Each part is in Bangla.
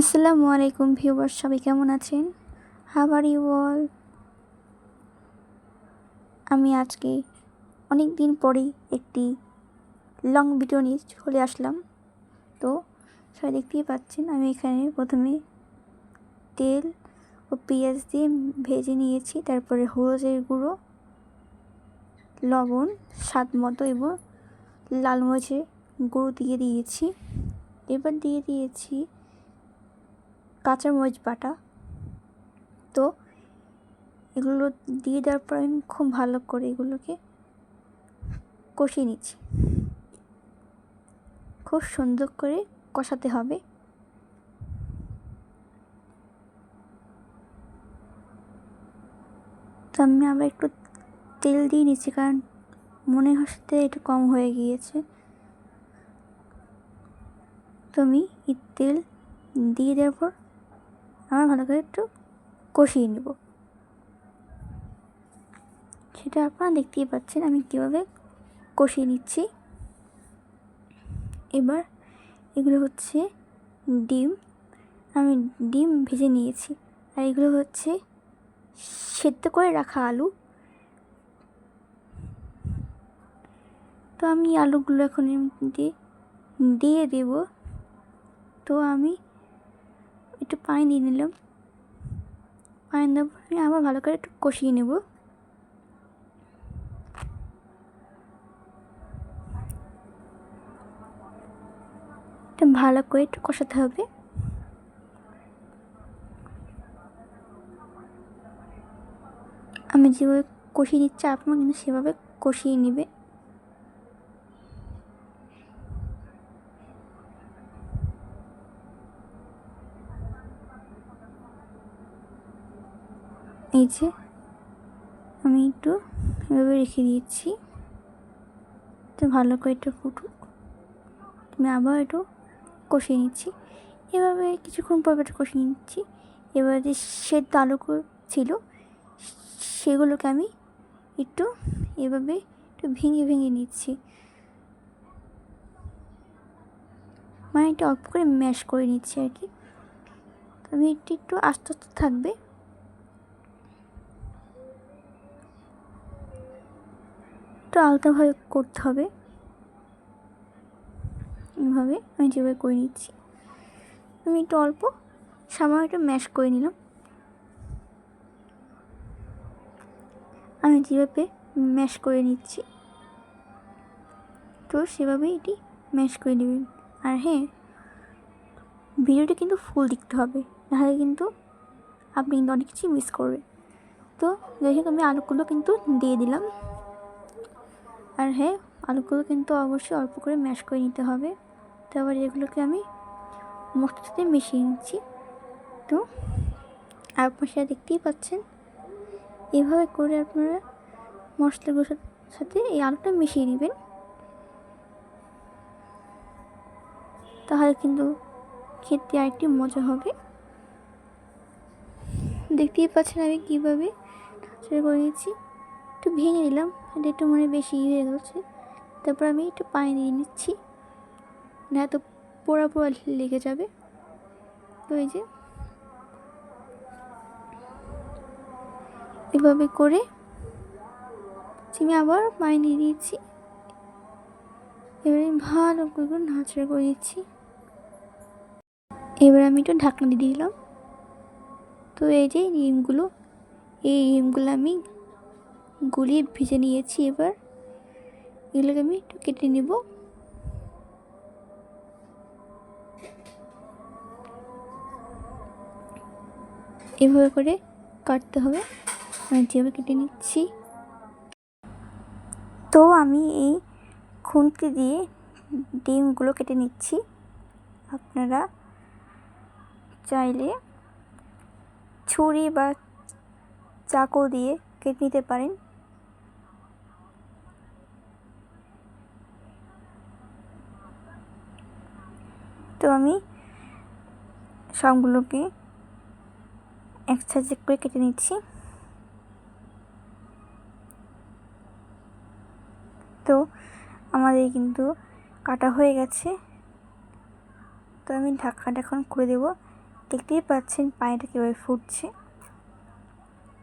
আসসালামু আলাইকুম ভিউয়ার সবাই কেমন আছেন? হাবার ইউ অল আমি আজকে অনেক দিন পরেই একটি লং ভিডিও নিয়ে চলে আসলাম। তো সবাই দেখতেই পাচ্ছেন, আমি এখানে প্রথমে তেল ও পেঁয়াজ দিয়ে ভেজে নিয়েছি, তারপরে হলুদের গুঁড়ো, লবণ, স্বাদ মতো এবং লাল মরিচের গুঁড়ো দিয়ে দিয়েছি। এবার দিয়ে দিয়েছি কাঁচামরিচ বাটা। তো এগুলো দিয়ে দেওয়ার পর আমি খুব ভালো করে এগুলোকে কষিয়ে নিচ্ছি। খুব সুন্দর করে কষাতে হবে। তো আমি আবার একটু তেল দিয়ে নিচ্ছি, কারণ মনে হচ্ছে একটু কম হয়ে গিয়েছে। তুমি এই তেল দিয়ে দেওয়ার পর আমার ভালো করে একটু কষিয়ে নেব। সেটা আপনারা দেখতেই পাচ্ছেন আমি কীভাবে কষিয়ে নিচ্ছি। এবার এগুলো হচ্ছে ডিম। আমি ডিম ভেজে নিয়েছি। আর এগুলো হচ্ছে সেদ্ধ করে রাখা আলু। তো আমি আলুগুলো এখন দিয়ে দিয়ে দেব। তো আমি একটু পানি দিয়ে নিলাম। পানি দেওয়ার পরে আবার ভালো করে একটু কষিয়ে নেব। ভালো করে একটু কষাতে হবে। আমি যেভাবে কষিয়ে নিচ্ছি, আপনার কিন্তু সেভাবে কষিয়ে নেবে। এই যে আমি একটু এভাবে রেখে দিয়েছি তো ভালো করে একটু ফুটুক। আমি আবার একটু কষিয়ে নিচ্ছি। এভাবে কিছুক্ষণ পর একটু কষিয়ে নিচ্ছি। এবার যে সেদ্ধ আলু ছিল, সেগুলোকে আমি একটু এভাবে একটু ভেঙে ভেঙে নিচ্ছি। মানে একটু অল্প করে ম্যাশ করে নিচ্ছি আর কি। আমি একটু একটু আস্তে আস্তে থাকবে। একটু আলতাভাবে করতে হবে। এভাবে আমি যেভাবে করে নিচ্ছি। আমি একটু অল্প, সামান্য একটু ম্যাশ করে নিলাম। আমি যেভাবে ম্যাশ করে নিচ্ছি, তো সেভাবেই এটি ম্যাশ করে নেবেন। আর হ্যাঁ ভিডিওটি কিন্তু ফুল দেখতে হবে, নাহলে কিন্তু আপনি কিন্তু অনেক কিছুই মিস করবেন। তো যাই হোক, আমি আলুগুলো কিন্তু দিয়ে দিলাম। আর হ্যাঁ আলুগুলো কিন্তু অবশ্যই অল্প করে ম্যাশ করে নিতে হবে। তো আবার এগুলোকে আমি মশলার সাথে মিশিয়ে নিচ্ছি। তো আপনারা দেখতেই পাচ্ছেন। এভাবে করে আপনারা মশলাগুলোর সাথে এই আলুটা মিশিয়ে নেবেন। তাহলে কিন্তু খেতে আরেকটি মজা হবে। দেখতেই পাচ্ছেন আমি কীভাবে করে নিচ্ছি। একটু ভেঙে নিলাম। একটু মনে বেশি হয়ে গেছে। তারপর আমি একটু পানি দিয়ে নিচ্ছি। না তো পোড়া পোড়া লেগে যাবে। তো এই যে। এভাবে করে আমি আবার পানি দিয়ে দিয়েছি এবারে ভালো করে নাচড়া করে দিচ্ছি এবার আমি একটু ঢাকনা দিয়ে দিলাম। তো এই যে ডিমগুলো এই ডিমগুলো আমি গুলিয়ে ভেজে নিয়েছি এবার। এগুলোকে আমি একটু কেটে নেব। এভাবে করে কাটতে হবে। আমি যেভাবে কেটে নিচ্ছি। তো আমি এই খুন্তি দিয়ে ডিমগুলো কেটে নিচ্ছি। আপনারা চাইলে ছুরি বা চাকু দিয়ে কেটে নিতে পারেন। তো আমি সবগুলোকে এক সাইজে করে কেটে নিচ্ছি। তো আমাদের কিন্তু কাটা হয়ে গেছে। তো আমি ঢাকাটা এখন খুলে দেবো। দেখতেই পাচ্ছেন পানিটা কীভাবে ফুটছে।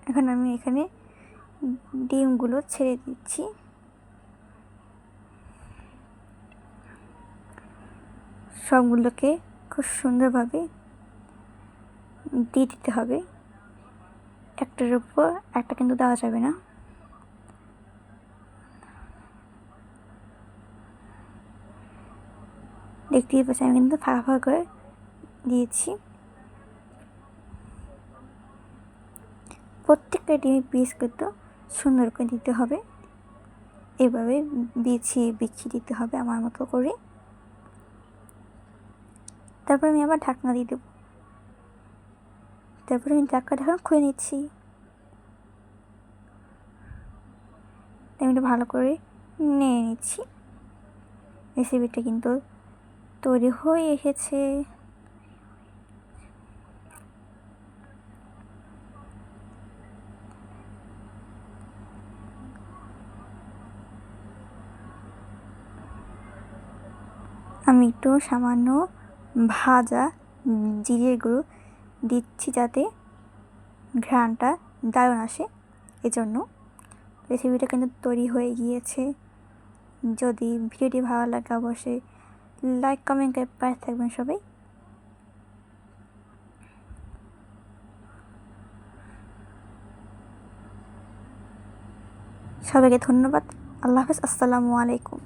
এখন আমি এখানে ডিমগুলো ছেড়ে দিচ্ছি। সবগুলোকে খুব সুন্দরভাবে দিয়ে দিতে হবে। একটার উপর একটা কিন্তু দেওয়া যাবে না। দেখতেই পাচ্ছি আমি কিন্তু ফাঁকা ফাঁকা করে দিয়েছি। প্রত্যেকটা ডিমের পিস কিন্তু সুন্দর করে দিতে হবে। এভাবে বিছিয়ে বিছিয়ে দিতে হবে আমার মতো করে। তারপর আমি আবার ঢাকনা দিয়ে দেবো। তারপরে আমি ঢাকা ঢাকা খুলে নিচ্ছি। আমি এটা ভালো করে নিয়ে নিচ্ছি। রেসিপিটা কিন্তু তৈরি হয়ে এসেছে। আমি একটু সামান্য ভাজা জিরের গুঁড়ো দিচ্ছি যাতে ঘ্রাণটা দারুণ আসে। এজন্য রেসিপিটা কিন্তু তৈরি হয়ে গিয়েছে। যদি ভিডিওটি ভালো লাগে অবশ্যই লাইক কমেন্ট করে পাশে থাকবেন সবাই। সবাইকে ধন্যবাদ। আল্লাহ হাফেজ। আসসালামু আলাইকুম।